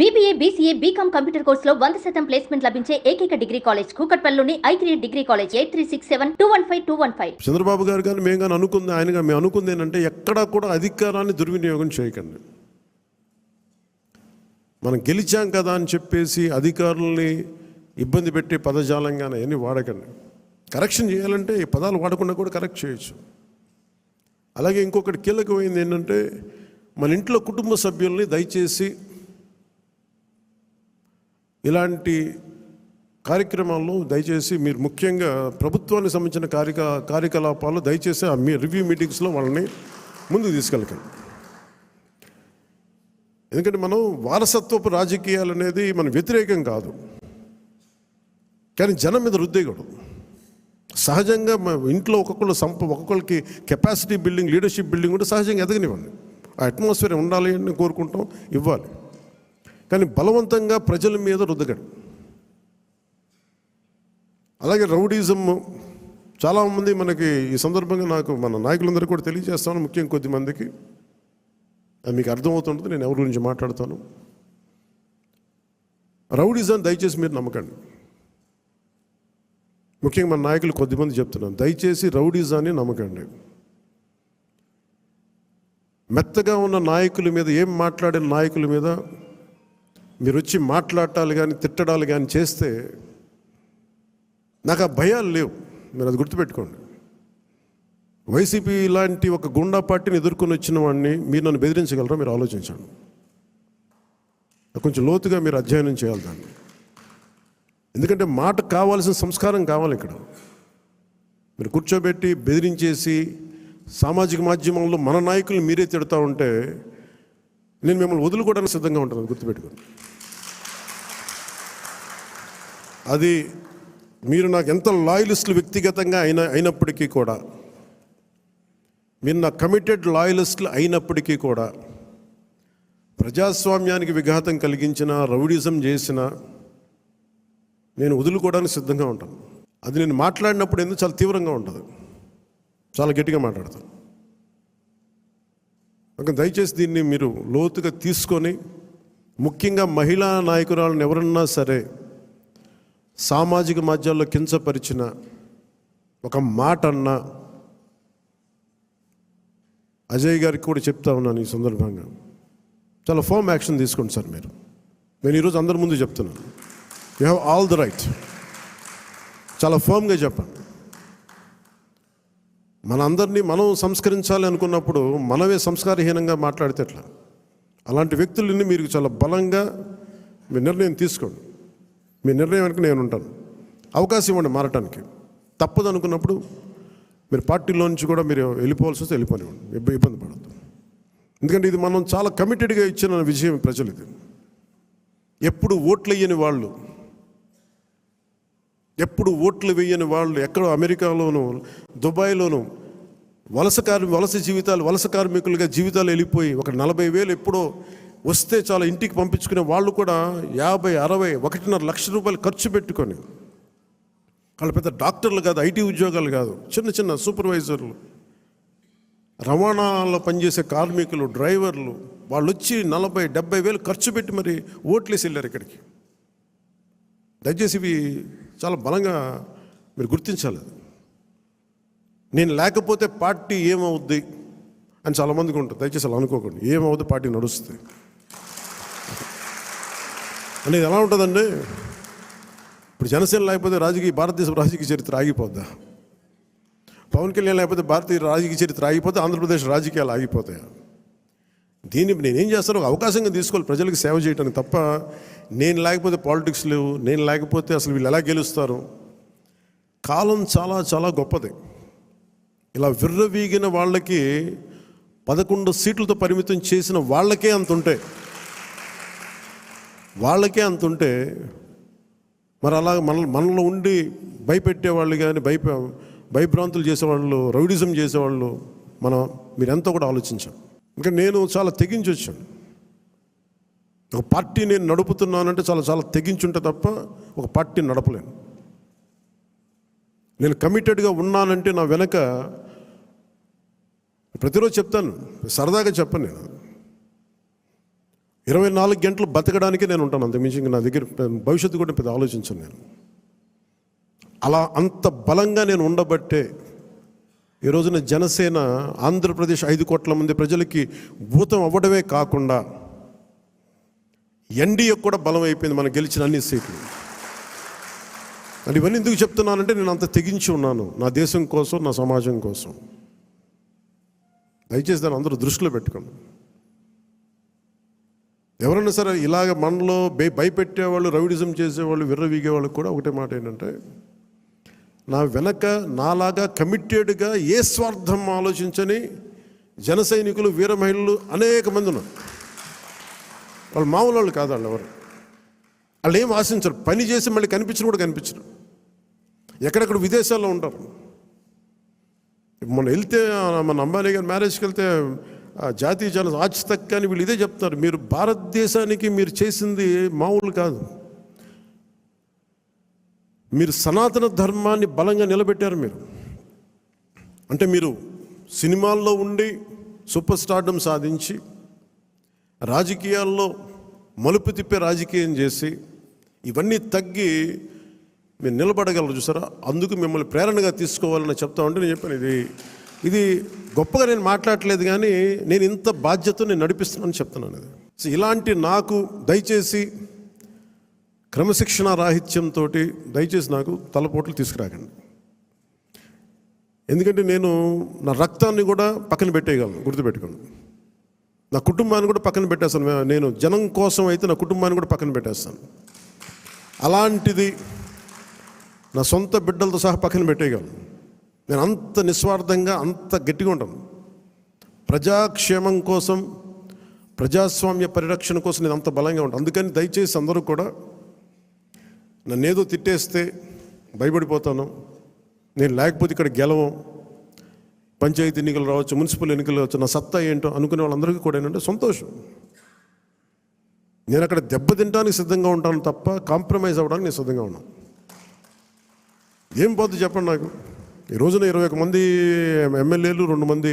BBA BCA BCom computer కోర్సులో వంద శాతం ప్లేస్మెంట్ లభించే ఏకైక degree college కూకట్పల్లిలోని I three degree college eight three six seven two one five two one five Chandrababu garu కానీ మేము కానీ అనుకుంది ఆయన మేము అనుకుంది ఏంటంటే ఎక్కడా కూడా అధికారాన్ని దుర్వినియోగం చేయకండి. మనం గెలిచాం కదా అని చెప్పేసి అధికారుల్ని ఇబ్బంది పెట్టే పదజాలంగానే అవన్నీ వాడకండి. కరెక్షన్ చేయాలంటే ఈ పదాలు వాడకుండా కూడా కరెక్ట్ చేయొచ్చు. అలాగే ఇంకొకటి కీలకమైంది ఏంటంటే మన ఇంట్లో కుటుంబ సభ్యుల్ని దయచేసి ఇలాంటి కార్యక్రమాల్లో దయచేసి మీరు ముఖ్యంగా ప్రభుత్వానికి సంబంధించిన కార్యక కార్యకలాపాలు దయచేసి ఆ మీ రివ్యూ మీటింగ్స్లో వాళ్ళని ముందుకు తీసుకెళ్ళకండి. ఎందుకంటే మనం వారసత్వపు రాజకీయాలు అనేది మన వ్యతిరేకం కాదు. కానీ జనం మీద రుద్దేయకూడదు సహజంగా ఇంట్లో ఒక్కొక్కళ్ళు సంప ఒక్కొక్కరికి కెపాసిటీ బిల్డింగ్ లీడర్షిప్ బిల్డింగ్ కూడా సహజంగా ఎదగనివ్వండి. ఆ అట్మాస్ఫియర్ ఉండాలి అని కోరుకుంటాం ఇవ్వాలి. కానీ బలవంతంగా ప్రజల మీద రుద్దకండి అలాగే రౌడీజం చాలామంది మనకి ఈ సందర్భంగా నాకు మన నాయకులందరూ కూడా తెలియజేస్తాను ముఖ్యంగా కొద్ది మందికి అది మీకు అర్థమవుతుంటుంది నేను ఎవరి గురించి మాట్లాడతాను. రౌడీజం దయచేసి మీరు నమ్మకండి. ముఖ్యంగా మన నాయకులు కొద్దిమంది చెప్తున్నాను దయచేసి రౌడీజాన్ని నమ్మకండి. మెత్తగా ఉన్న నాయకుల మీద ఏం మాట్లాడిన నాయకుల మీద మీరు వచ్చి మాట్లాడటాలు కానీ తిట్టడాలు కానీ చేస్తే నాకు ఆ భయాలు లేవు. మీరు అది గుర్తుపెట్టుకోండి. వైసీపీ లాంటి ఒక గుండా పార్టీని ఎదుర్కొని వచ్చిన వాడిని మీరు నన్ను బెదిరించగలరా? మీరు ఆలోచించండి. కొంచెం లోతుగా మీరు అధ్యయనం చేయాలి దాన్ని. ఎందుకంటే మాట కావాల్సిన సంస్కారం కావాలి ఇక్కడ. మీరు కూర్చోబెట్టి బెదిరించేసి సామాజిక మాధ్యమంలో మన నాయకులు మీరే తిడతా ఉంటే నేను మిమ్మల్ని వదులుకోవడానికి సిద్ధంగా ఉంటాను గుర్తుపెట్టుకోండి. అది మీరు నాకు ఎంత లాయలిస్టులు వ్యక్తిగతంగా అయిన అయినప్పటికీ కూడా మీరు నా కమిటెడ్ లాయలిస్టులు అయినప్పటికీ కూడా ప్రజాస్వామ్యానికి విఘాతం కలిగించిన రౌడిజం చేసిన నేను వదులుకోవడానికి సిద్ధంగా ఉంటాను. అది నేను మాట్లాడినప్పుడు ఎందుకు చాలా తీవ్రంగా ఉంటుంది. చాలా గట్టిగా మాట్లాడతాను. దయచేసి దీన్ని మీరు లోతుగా తీసుకొని ముఖ్యంగా మహిళా నాయకురాలను ఎవరన్నా సరే సామాజిక మాధ్యాల్లో కించపరిచిన ఒక మాట అన్నా అజయ్ గారికి కూడా చెప్తా ఉన్నాను ఈ సందర్భంగా. చాలా ఫోమ్ యాక్షన్ తీసుకోండి సార్ మీరు. నేను ఈరోజు అందరి ముందు చెప్తున్నాను. You have all the right. చాలా ఫోమ్గా చెప్పండి. మనందరినీ మనం సంస్కరించాలి అనుకున్నప్పుడు మనమే సంస్కారహీనంగా మాట్లాడితే ఎట్లా? అలాంటి వ్యక్తులని మీరు చాలా బలంగా మీ నిర్ణయం తీసుకోండి. మీ నిర్ణయం వెనక నేను ఉంటాను. అవకాశం ఇవ్వండి మారటానికి. తప్పదు అనుకున్నప్పుడు మీరు పార్టీలో నుంచి కూడా మీరు వెళ్ళిపోవాల్సి వస్తే వెళ్ళిపోనివ్వండి. ఇబ్బంది పడద్దు. ఎందుకంటే ఇది మనం చాలా కమిటెడ్గా ఇచ్చిన విషయం ప్రజలు ఇది. ఎప్పుడు ఓట్లు వేయని వాళ్ళు ఎప్పుడు ఓట్లు వేయని వాళ్ళు ఎక్కడో అమెరికాలోనూ దుబాయ్లోనూ వలస కార్మి వలస జీవితాలు వలస కార్మికులుగా జీవితాలు వెళ్ళిపోయి ఒక నలభై వేలు ఎప్పుడో వస్తే చాలా ఇంటికి పంపించుకునే వాళ్ళు కూడా యాభై అరవై ఒకటిన్నర లక్ష రూపాయలు ఖర్చు పెట్టుకొని. వాళ్ళు పెద్ద డాక్టర్లు కాదు ఐటీ ఉద్యోగాలు కాదు చిన్న చిన్న సూపర్వైజర్లు. రవాణాలో పనిచేసే కార్మికులు డ్రైవర్లు వాళ్ళు వచ్చి నలభై డెబ్బై వేలు ఖర్చు పెట్టి మరి ఓట్లేసి వెళ్ళారు ఇక్కడికి. దయచేసి ఇవి చాలా బలంగా మీరు గుర్తించాలి నేను లేకపోతే పార్టీ ఏమవుద్ది అని చాలామందికి ఉంటుంది. దయచేసి అలా అనుకోకండి. ఏమవుద్ది పార్టీ నడుస్తుంది. అనేది ఎలా ఉంటుందండి? ఇప్పుడు జనసేన లేకపోతే రాజకీయ భారతదేశ రాజకీయ చరిత్ర ఆగిపోద్దా? పవన్ కళ్యాణ్ లేకపోతే భారతీయ రాజకీయ చరిత్ర ఆగిపోతే ఆంధ్రప్రదేశ్ రాజకీయాలు ఆగిపోతాయి? దీన్ని నేనేం చేస్తాను ఒక అవకాశంగా తీసుకోవాలి. ప్రజలకు సేవ చేయడానికి తప్ప నేను లేకపోతే పాలిటిక్స్ లేవు నేను లేకపోతే అసలు వీళ్ళు ఎలా గెలుస్తారు? కాలం చాలా చాలా గొప్పది. ఇలా విర్రవీగిన వాళ్ళకి పదకొండు సీట్లతో పరిమితం చేసిన వాళ్ళకే అంత ఉంటాయి వాళ్ళకే అంత ఉంటే మరి అలా మన మనలో ఉండి భయపెట్టేవాళ్ళు కానీ భయప భయభ్రాంతులు చేసేవాళ్ళు రౌడిజం చేసేవాళ్ళు మనం మీరెంతో కూడా ఆలోచించాం. ఇంకా నేను చాలా తెగించి వచ్చాను. ఒక పార్టీ నేను నడుపుతున్నానంటే చాలా చాలా తెగించుంటే తప్ప ఒక పార్టీ నడపలేను. నేను కమిటెడ్గా ఉన్నానంటే నా వెనక ప్రతిరోజు చెప్తాను సరదాగా చెప్పను నేను. ఇరవై నాలుగు గంటలు బతకడానికే నేను ఉంటాను అంతకుమించి ఇంకా నా దగ్గర భవిష్యత్తు కూడా పెద్ద ఆలోచించను నేను. అలా అంత బలంగా నేను ఉండబట్టే ఈ రోజున జనసేన ఆంధ్రప్రదేశ్ ఐదు కోట్ల మంది ప్రజలకి భూతం అవ్వడమే కాకుండా ఎన్డీఏ కూడా బలం అయిపోయింది మనం గెలిచిన అన్ని సీట్లు. అది ఇవన్నీ ఎందుకు చెప్తున్నానంటే నేను అంత తెగించి ఉన్నాను. నా దేశం కోసం నా సమాజం కోసం. దయచేసి దాన్ని అందరూ దృష్టిలో పెట్టుకోండి. ఎవరైనా సరే ఇలాగ మనలో భయ భయపెట్టేవాళ్ళు రౌడిజం చేసేవాళ్ళు విర్రవీగేవాళ్ళు కూడా ఒకటే మాట ఏంటంటే నా వెనక నాలాగా కమిటెడ్గా ఏ స్వార్థం ఆలోచించని జన సైనికులు వీర మహిళలు అనేక మంది ఉన్నారు. వాళ్ళు మామూలు వాళ్ళు కాదు వాళ్ళు ఎవరు. వాళ్ళు ఏం ఆశించరు. పని చేసి మళ్ళీ కనిపించరు కూడా కనిపించరు. ఎక్కడెక్కడ విదేశాల్లో ఉంటారు. మొన్న వెళ్తే మన అంబానీ గారి మ్యారేజ్కి వెళ్తే జాతీయ జన ఆచితక్ కానీ వీళ్ళు ఇదే చెప్తారు మీరు భారతదేశానికి మీరు చేసింది మామూలు కాదు. మీరు సనాతన ధర్మాన్ని బలంగా నిలబెట్టారు మీరు. అంటే మీరు సినిమాల్లో ఉండి సూపర్ స్టార్డం సాధించి రాజకీయాల్లో మలుపు తిప్పే రాజకీయం చేసి ఇవన్నీ తగ్గి మీరు నిలబడగలరు చూసారా? అందుకు మిమ్మల్ని ప్రేరణగా తీసుకోవాలని చెప్తా ఉంటే నేను చెప్పాను ఇది ఇది గొప్పగా నేను మాట్లాడట్లేదు కానీ నేను ఇంత బాధ్యత నేను నడిపిస్తున్నానని చెప్తున్నాను. ఇది సో ఇలాంటి నాకు దయచేసి క్రమశిక్షణ రాహిత్యంతో దయచేసి నాకు తలపోట్లు తీసుకురాకండి. ఎందుకంటే నేను నా రక్తాన్ని కూడా పక్కన పెట్టేయగలను గుర్తుపెట్టుకోండి. నా కుటుంబాన్ని కూడా పక్కన పెట్టేస్తాను. నేను జనం కోసం అయితే నా కుటుంబాన్ని కూడా పక్కన పెట్టేస్తాను. అలాంటిది నా సొంత బిడ్డలతో సహా పక్కన పెట్టేయగలను. నేను అంత నిస్వార్థంగా అంత గట్టిగా ఉంటాను. ప్రజాక్షేమం కోసం ప్రజాస్వామ్య పరిరక్షణ కోసం నేను అంత బలంగా ఉంటాను. అందుకని దయచేసి అందరూ కూడా నన్ను ఏదో తిట్టేస్తే భయపడిపోతాను. నేను లేకపోతే ఇక్కడ గెలవం. పంచాయతీ ఎన్నికలు రావచ్చు మున్సిపల్ ఎన్నికలు రావచ్చు నా సత్తా ఏంటో అనుకునే వాళ్ళందరికీ కూడా ఏంటంటే సంతోషం. నేను అక్కడ దెబ్బతింటానికి సిద్ధంగా ఉంటాను తప్ప కాంప్రమైజ్ అవ్వడానికి నేను సిద్ధంగా ఉన్నాను. ఏం పోద్ది చెప్పండి నాకు? ఈ రోజున ఇరవై ఒక మంది ఎమ్మెల్యేలు రెండు మంది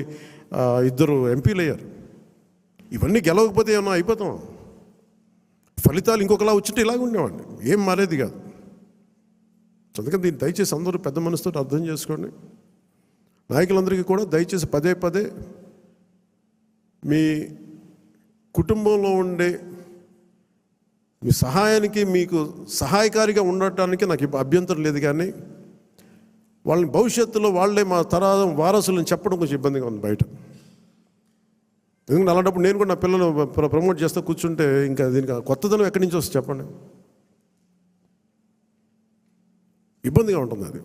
ఇద్దరు ఎంపీలు అయ్యారు ఇవన్నీ గెలవకపోతే ఏమన్నా అయిపోతాం ఫలితాలు ఇంకొకలా వచ్చింటే ఇలాగ ఉండేవాడిని. ఏం మారేది కాదు. అందుకని దీన్ని దయచేసి అందరూ పెద్ద మనసుతో అర్థం చేసుకోండి. నాయకులందరికీ కూడా దయచేసి పదే పదే మీ కుటుంబంలో ఉండే మీ సహాయానికి మీకు సహాయకారిగా ఉండటానికి నాకు అభ్యంతరం లేదు కానీ వాళ్ళని భవిష్యత్తులో వాళ్ళే మా తరాదం వారసులను చెప్పడం కొంచెం ఇబ్బందిగా ఉంది బయట. ఎందుకంటే అలాంటప్పుడు నేను కూడా నా పిల్లలు ప్ర- ప్రమోట్ చేస్తూ కూర్చుంటే ఇంకా దీనికి కొత్తదనం ఎక్కడి నుంచి వస్తుంది చెప్పండి? ఇబ్బందిగా ఉంటుంది అది.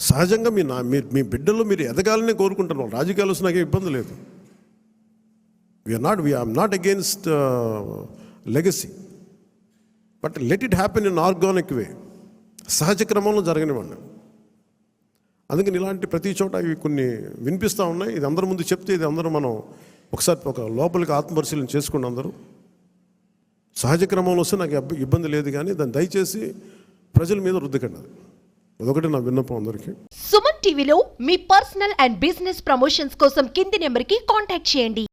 సహజంగా మీ నా మీ మీ బిడ్డలు మీరు ఎదగాలని కోరుకుంటున్నాం రాజకీయాలు వస్తే నాకేం ఇబ్బంది లేదు. We're not we're not against legacy but let it happen in organic way సహజ క్రమంలో జరగనివ్వండి. అందుకని ఇలాంటి ప్రతి చోట ఇవి కొన్ని వినిపిస్తూ ఉన్నాయి. ఇది అందరి ముందు చెప్తే ఇది అందరూ మనం ఒకసారి ఒక లోపలికి ఆత్మపరిశీలన చేసుకోండి అందరూ సహజ క్రమంలో వస్తే నాకు ఇబ్బంది లేదు కానీ దాన్ని దయచేసి ప్రజల మీద రుద్దకండి అది. అదొకటి నా విన్నపం అందరికీ. సుమన్ టీవీలో మీ పర్సనల్ అండ్ బిజినెస్ ప్రమోషన్స్ కోసం కింది నెంబర్కి కాంటాక్ట్ చేయండి.